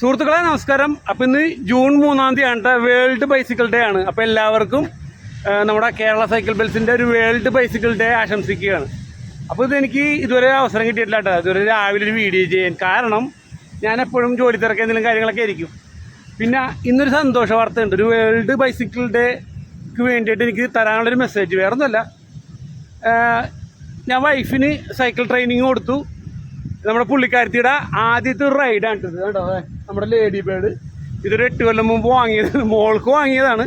സുഹൃത്തുക്കളെ നമസ്കാരം. അപ്പം ഇന്ന് ജൂൺ മൂന്നാം തീയതി വേൾഡ് ബൈസിക്കിൾ ഡേ ആണ്. അപ്പം എല്ലാവർക്കും നമ്മുടെ കേരള സൈക്കിൾ ബെൽസിന്റെ ഒരു വേൾഡ് ബൈസിക്കിൾ ഡേ ആശംസിക്കുകയാണ്. അപ്പോൾ ഇതെനിക്ക് ഇതുവരെ അവസരം കിട്ടിയിട്ടില്ല കേട്ടോ ഇതുവരെ രാവിലെ ഒരു വീഡിയോ ചെയ്യാൻ. കാരണം ഞാൻ എപ്പോഴും ജോലി തിരക്ക് എന്തെങ്കിലും കാര്യങ്ങളൊക്കെ ആയിരിക്കും. പിന്നെ ഇന്നൊരു സന്തോഷ വാർത്തയുണ്ട് ഒരു വേൾഡ് ബൈസിക്കിൾ ഡേക്ക് വേണ്ടിയിട്ട് എനിക്ക് തരാനുള്ളൊരു മെസ്സേജ് വേറെ ഒന്നുമല്ല ഞാൻ വൈഫിന് സൈക്കിൾ ട്രെയിനിങ് കൊടുത്തു. നമ്മുടെ പുള്ളിക്കാരത്തിയുടെ ആദ്യത്തെ ഒരു റൈഡാണ് കേട്ടോ നമ്മുടെ ലേഡി ബേഡ് ഇതൊരു എട്ട് കൊല്ലം മുമ്പ് വാങ്ങിയത്. മോൾക്ക് വാങ്ങിയതാണ്.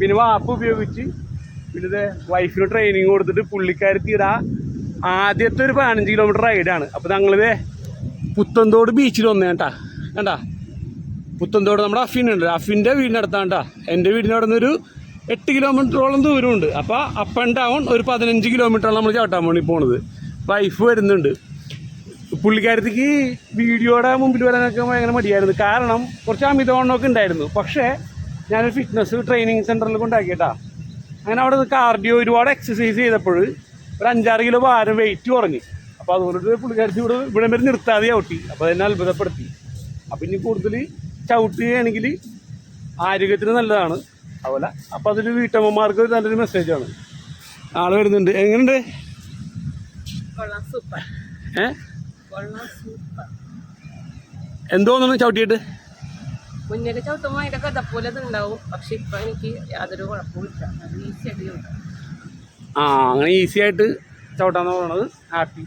പിന്നെ വാപ്പ് ഉപയോഗിച്ച് പിന്നെ ഇത് വൈഫിന് ട്രെയിനിങ് കൊടുത്തിട്ട് പുള്ളിക്കാരത്തിയുടെ ആദ്യത്തെ ഒരു പതിനഞ്ച് കിലോമീറ്റർ റൈഡാണ് അപ്പോൾ ഞങ്ങളിത് പുത്തന്തോട് ബീച്ചിൽ വന്നേ കേട്ടാ. കണ്ടാ? പുത്തന്തോട് നമ്മുടെ അഫിൻ ഉണ്ട്. അഫിന്റെ കേട്ടാ എന്റെ വീടിന്റെ അവിടെ നിന്നൊരു എട്ട് കിലോമീറ്ററോളം ദൂരമുണ്ട്. അപ്പോൾ അപ്പ് ആൻഡ് ഡൗൺ ഒരു പതിനഞ്ച് കിലോമീറ്ററാണ് നമ്മൾ ചവിട്ടാൻ വേണ്ടി പോണത്. വൈഫ് വരുന്നുണ്ട്. പുള്ളിക്കാരത്തേക്ക് വീഡിയോയുടെ മുമ്പിൽ വരാനൊക്കെ ഭയങ്കര മടിയായിരുന്നു. കാരണം കുറച്ച് അമിതവണ്ണമൊക്കെ ഉണ്ടായിരുന്നു. പക്ഷേ ഞാനൊരു ഫിറ്റ്നസ് ട്രെയിനിങ് സെന്ററിൽ കൊണ്ടാക്കിയിട്ടാ അങ്ങനെ അവിടെ കാർഡിയോ ഒരുപാട് എക്സസൈസ് ചെയ്തപ്പോൾ ഒരു അഞ്ചാറ് കിലോ ഭാരം വെയിറ്റ് കുറഞ്ഞു. അപ്പോൾ അതുകൊണ്ട് പുള്ളിക്കാരത്തി ഇവിടെ ഇവിടെ വരെ നിർത്താതെ ചവിട്ടി. അപ്പോൾ എന്നെ അത്ഭുതപ്പെടുത്തി. അപ്പം ഇനി കൂടുതൽ ചവിട്ടുകയാണെങ്കിൽ ആരോഗ്യത്തിന് നല്ലതാണ്. അതുപോലെ അപ്പോൾ അതൊരു വീട്ടമ്മമാർക്ക് ഒരു നല്ലൊരു മെസ്സേജാണ് ആൾ വരുന്നുണ്ട്. എങ്ങനെയുണ്ട് കൊള്ളാം. എന്തോന്നു ചവിട്ടിയിട്ട്? മുന്നേക്ക് ചവിട്ടുമ്പോൾ അതിന്റെ കഥപ്പോലെ ഉണ്ടാവും പക്ഷെ ഇപ്പൊ എനിക്ക് യാതൊരു കുഴപ്പമില്ല അത് ഈസി ആയിട്ട് ആ അങ്ങനെ ഈസി ആയിട്ട് ചവിട്ടാന്ന് പറയുന്നത് ഹാപ്പി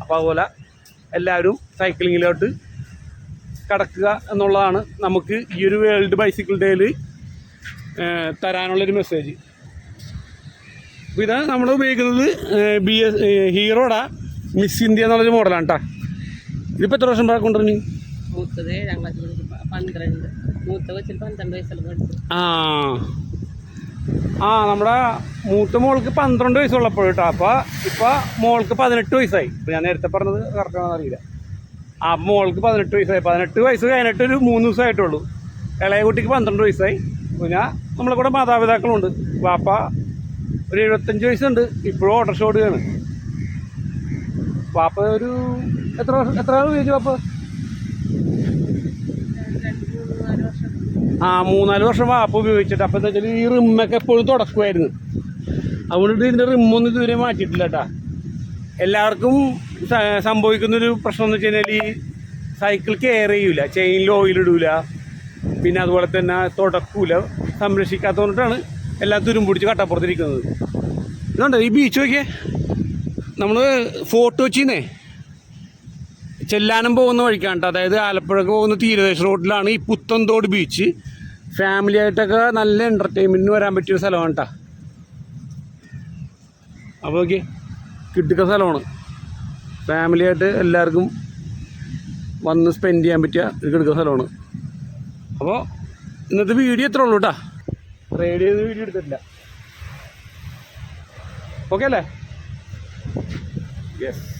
അപ്പോൾ അതുപോലെ എല്ലാവരും സൈക്ലിങ്ങിലോട്ട് കടക്കുക എന്നുള്ളതാണ് നമുക്ക് ഈ ഒരു വേൾഡ് ബൈസിക്കിൾ ഡേയിൽ തരാനുള്ളൊരു മെസ്സേജ് അപ്പോൾ ഇതാണ് നമ്മൾ ഉപയോഗിക്കുന്നത് ബി എസ് ഹീറോയുടെ മിസ് ഇന്ത്യ എന്നുള്ളൊരു മോഡലാണ് കേട്ടോ ഇതിപ്പോൾ എത്ര വർഷം കൊണ്ടുവരണി മൂത്തത് ഏഴാം പന്ത്രണ്ട്. മൂത്ത പന്ത്രണ്ട് ആ. ആ നമ്മുടെ മൂത്ത മോൾക്ക് പന്ത്രണ്ട് വയസ്സുള്ളപ്പോൾ കേട്ടോ അപ്പോൾ ഇപ്പോൾ മോൾക്ക് പതിനെട്ട് വയസ്സായി. ഇപ്പോൾ ഞാൻ നേരത്തെ പറഞ്ഞത് കറക്റ്റാണെന്ന് അറിയില്ല. ആ മോൾക്ക് പതിനെട്ട് വയസ്സായി. പതിനെട്ട് വയസ്സ് കഴിഞ്ഞിട്ട് ഒരു മൂന്ന് ദിവസമായിട്ടുള്ളൂ. ഇളയ കുട്ടിക്ക് പന്ത്രണ്ട് വയസ്സായി. പിന്നെ നമ്മളെ കൂടെ മാതാപിതാക്കളുണ്ട്. വാപ്പ ഒരു എഴുപത്തഞ്ച് വയസ്സുണ്ട്. ഇപ്പോഴും ഓട്ടോറിക്ഷ ഓടുകയാണ്. വാപ്പ ഒരു എത്ര എത്ര നാൾ ഉപയോഗിച്ചു വാപ്പ? ആ മൂന്നാൽ വർഷം വാപ്പ ഉപയോഗിച്ചിട്ട്. അപ്പം എന്താ വെച്ചാൽ ഈ റിമ്മൊക്കെ എപ്പോഴും തുടക്കുമായിരുന്നു അതുകൊണ്ട് ഇതിന്റെ റിമ്മൊന്നും ഇതുവരെ മാറ്റിയിട്ടില്ല കേട്ടാ എല്ലാവർക്കും സംഭവിക്കുന്നൊരു പ്രശ്നം എന്ന് വെച്ച് കഴിഞ്ഞാൽ ഈ സൈക്കിൾ കെയർ ചെയ്യൂല ചെയിനിൽ ഓയിലിടൂല പിന്നെ അതുപോലെ തന്നെ തുടക്കൂല സംരക്ഷിക്കാത്തതുകൊണ്ടാണ് എല്ലാം തുരുമ്പിടിച്ച് കട്ടപ്പുറത്തിരിക്കുന്നത്. ഇതുണ്ട്? ഈ ബീച്ച് നോക്കിയേ? നമ്മൾ ഫോർട്ട് കൊച്ചിന്നേ. ചെല്ലാനം പോകുന്ന വഴിക്കാണ്. അതായത് ആലപ്പുഴക്ക് പോകുന്ന തീരദേശ റോഡിലാണ് ഈ പുത്തൻതോട് ബീച്ച്. ഫാമിലി ആയിട്ടൊക്കെ നല്ല എന്റർടൈൻമെന്റിന് വരാൻ പറ്റിയ ഒരു സ്ഥലമാണ് കേട്ടോ. അപ്പോൾ ഓക്കെ കിട്ടുക സ്ഥലമാണ്. ഫാമിലി ആയിട്ട് എല്ലാവർക്കും വന്ന് സ്പെൻഡ് ചെയ്യാൻ പറ്റിയ ഒരു കിടക്കുന്ന സ്ഥലമാണ്. അപ്പോൾ ഇന്നത്തെ വീഡിയോ എത്ര ഉള്ളൂ കേട്ടോ. റേഡിയോ വീഡിയോ എടുത്തിട്ടില്ല. ഓക്കെ അല്ലേ? Yes.